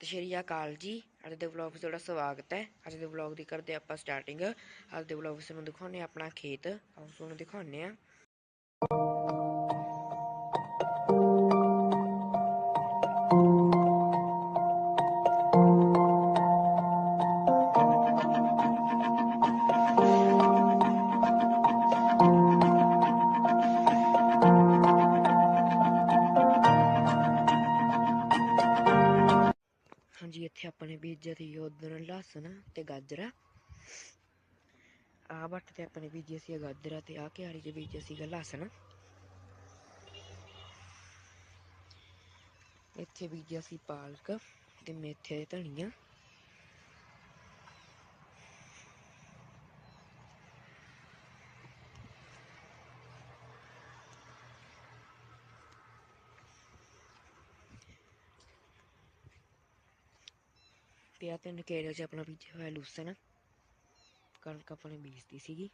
ਸਤਿ ਸ਼੍ਰੀ ਅਕਾਲ ਜੀ। ਅੱਜ ਦੇ ਵਲੌਗ 'ਚ ਤੁਹਾਡਾ ਸਵਾਗਤ ਹੈ। ਅੱਜ ਦੇ ਵਲੌਗ ਦੀ ਕਰਦੇ ਆਪਾਂ ਸਟਾਰਟਿੰਗ ਅੱਜ ਦੇ ਵਲੌਗ 'ਚ ਤੁਹਾਨੂੰ ਦਿਖਾਉਂਦੇ ਹਾਂ ਆਪਣਾ ਖੇਤ। ਆਓ ਤੁਹਾਨੂੰ ਦਿਖਾਉਂਦੇ ਆ ਇੱਥੇ ਆਪਣੇ ਬੀਜੇ ਸੀ ਉਧਰ ਲਸਣ ਤੇ ਗਾਜਰਾ। ਆ ਬੱਟ ਤੇ ਆਪਣੇ ਬੀਜੇ ਸੀ ਗਾਜਰਾ ਤੇ ਆ ਕਿਆਰੀ ਦੇ ਬੀਜੇ ਸੀਗਾ ਲਸਣ। ਇੱਥੇ ਬੀਜਿਆ ਸੀ ਪਾਲਕ ਤੇ ਮੇਥੇ ਤੇ ਧਨੀਆ। ਤੇ ਆ ਚ ਆਪਣਾ ਬੀਜਿਆ ਹੋਇਆ ਲੂਸਣ ਕਣਕ ਆਪਣੇ ਬੀਜਤੀ ਸੀਗੀ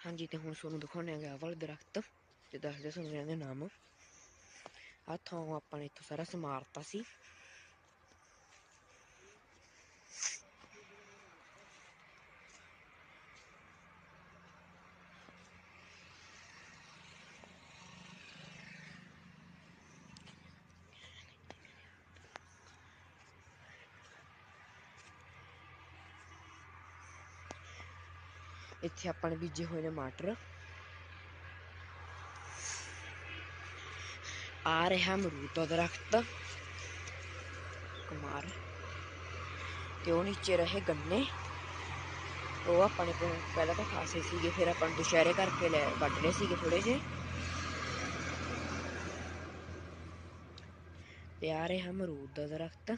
ਹਾਂਜੀ ਤੇ ਹੁਣ ਤੁਹਾਨੂੰ ਦਿਖਾਉਣੇ ਆ ਗਿਆ ਵਾਲਾ ਦਰਖਤ ਤੇ ਦੱਸਦੇ ਤੁਹਾਨੂੰ ਇਹਨਾਂ ਦੇ ਨਾਮ ਆਹ ਥਾਂ ਆਪਾਂ ਨੇ ਇੱਥੋਂ ਸਾਰਾ ਸਮਾਰਤਾ ਸੀ ਇੱਥੇ ਆਪਾਂ ਨੇ ਬੀਜੇ ਹੋਏ ਨੇ ਮਟਰ। ਆ ਰਿਹਾ ਅਮਰੂਦ ਦਾ ਦਰਖਤ। ਕੁਮਾਰ ਤੇ ਉਹ ਨੀਚੇ ਰਹੇ ਗੰਨੇ? ਉਹ ਆਪਾਂ ਨੇ ਪਹਿਲਾਂ ਤਾਂ ਖਾਸੇ ਸੀਗੇ, ਫਿਰ ਆਪਾਂ ਨੂੰ ਦੁਸ਼ਹਿਰੇ ਕਰਕੇ ਲੈ, ਵੱਢ ਲਏ ਸੀਗੇ ਥੋੜੇ ਜਿਹੇ। ਤੇ ਆ ਰਿਹਾ ਅਮਰੂਦ ਦਾ ਦਰਖਤ।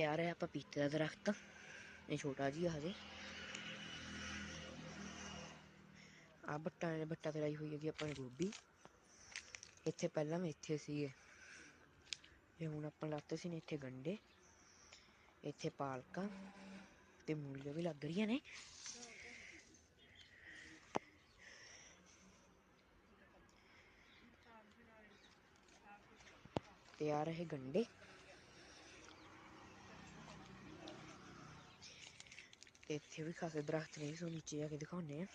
ਤੇ ਆ ਰਿਹਾ ਪਪੀਤੇ ਦਾ ਦਰਖਤ। ਇਹ ਛੋਟਾ ਜਿਹਾ ਹਜੇ। ਆ ਬੱਟਾਂ ਨੇ, ਬੱਟਾ ਤੇ ਲਾਈ ਹੋਈ ਹੈਗੀ ਆਪਾਂ ਨੇ ਗੋਭੀ। ਇੱਥੇ ਪਹਿਲਾਂ ਮੇਥੇ ਸੀਗੇ। ਇਹ ਹੁਣ ਆਪਾਂ ਲਾਤੇ ਸੀ ਨੇ ਇੱਥੇ ਗੰਡੇ। ਇੱਥੇ ਪਾਲਕਾਂ ਤੇ ਮੂਲੀਆਂ ਵੀ ਲੱਗ ਰਹੀਆਂ ਨੇ। ਤੇ ਆ ਰਹੇ ਗੰਡੇ। ਤੇ ਇੱਥੇ ਵੀ ਖਾਸੇ ਦਰਖਤ ਨੇ ਸੋ ਨੀਚੇ ਜਾ ਕੇ ਦਿਖਾਉਣੇ ਆ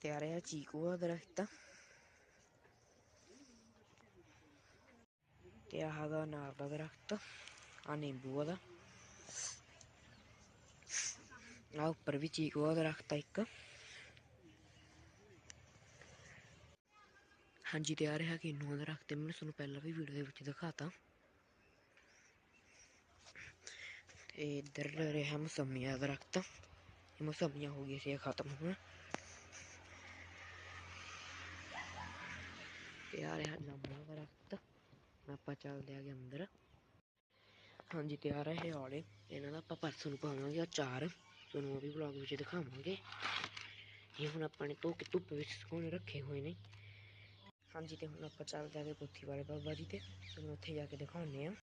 ਤੇ ਆ ਰਿਹਾ ਚੀਕੂ ਦਾ ਦਰਖਤ ਤੇ ਆਹ ਹੈਗਾ ਅਨਾਰ ਦਾ ਦਰਖਤ ਆ ਨਿੰਬੂ ਦਾ ਆ ਉੱਪਰ ਵੀ ਚੀਕੂ ਦਾ ਦਰਖਤ ਆ ਇੱਕ ਹਾਂਜੀ, ਤਿਆਰ ਆ ਕਿ ਨੂੰ ਦਾ ਦਰਖਤ ਮੈਨੂੰ ਤੁਹਾਨੂੰ ਪਹਿਲਾਂ ਵੀ ਵੀਡੀਓ ਦੇ ਵਿੱਚ ਦਿਖਾਤਾ। ਤੇ ਇੱਧਰ ਰਿਹਾ ਮਸੰਮੀਆਂ ਦਾ ਦਰਖਤ। ਇਹ ਮਸੰਮੀਆਂ ਹੋ ਗਈਆਂ ਸੀ ਖਤਮ ਹੁਣ। ਤੇ ਆ ਰਿਹਾ ਦਾ ਦਰਖਤ। ਆਪਾਂ ਚੱਲਦੇ ਆਗੇ ਅੰਦਰ। ਹਾਂਜੀ, ਤਿਆਰ ਹੈ ਰਹੇ ਔਲੇ ਇਹਨਾਂ ਦਾ ਆਪਾਂ ਪਰਸੋਂ ਨੂੰ ਪਾਵਾਂਗੇ ਅਚਾਰ ਤੁਹਾਨੂੰ ਉਹ ਵੀ ਵਲੌਗ ਵਿੱਚ ਦਿਖਾਵਾਂਗੇ। ਇਹ ਹੁਣ ਆਪਾਂ ਨੇ ਧੋ ਕੇ ਧੁੱਪ ਵਿੱਚ ਸੁਕਾਉਣੇ, ਰੱਖੇ ਹੋਏ ਨੇ। ਹਾਂਜੀ ਤੇ ਹੁਣ ਆਪਾਂ ਚੱਲਦੇ ਆਗੇ ਪੁੱਥੀ ਵਾਲੇ ਬਾਬਾ ਜੀ ਤੇ ਤੁਹਾਨੂੰ ਉੱਥੇ ਜਾ ਕੇ ਦਿਖਾਉਂਦੇ ਹਾਂ।